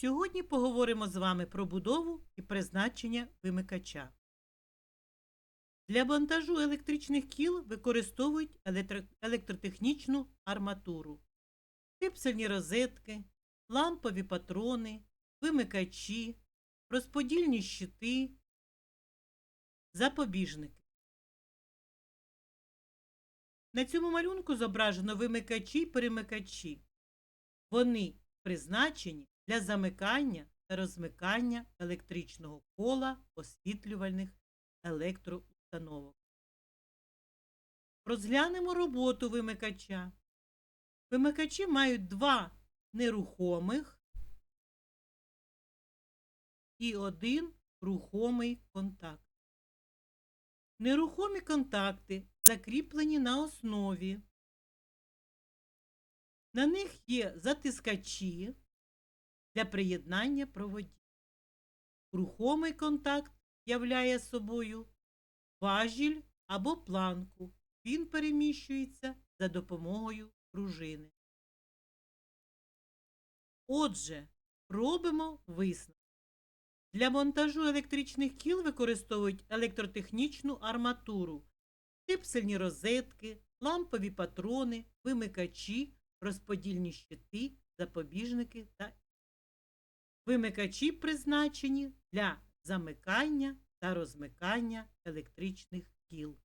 Сьогодні поговоримо з вами про будову і призначення вимикача. Для монтажу електричних кіл використовують електро- електротехнічну арматуру, кипсельні розетки, лампові патрони, вимикачі, розподільні щити, запобіжники. На цьому малюнку зображено вимикачі й перемикачі. Вони призначені для замикання та розмикання електричного кола освітлювальних електроустановок. Розглянемо роботу вимикача. Вимикачі мають два нерухомих і один рухомий контакт. Нерухомі контакти закріплені на основі. На них є затискачі для приєднання проводів. Рухомий контакт являє собою важіль або планку. Він переміщується за допомогою пружини. Отже, робимо висновок. Для монтажу електричних кіл використовують електротехнічну арматуру, типсельні розетки, лампові патрони, вимикачі, розподільні щити, запобіжники та Вимикачі призначені для замикання та розмикання електричних кіл.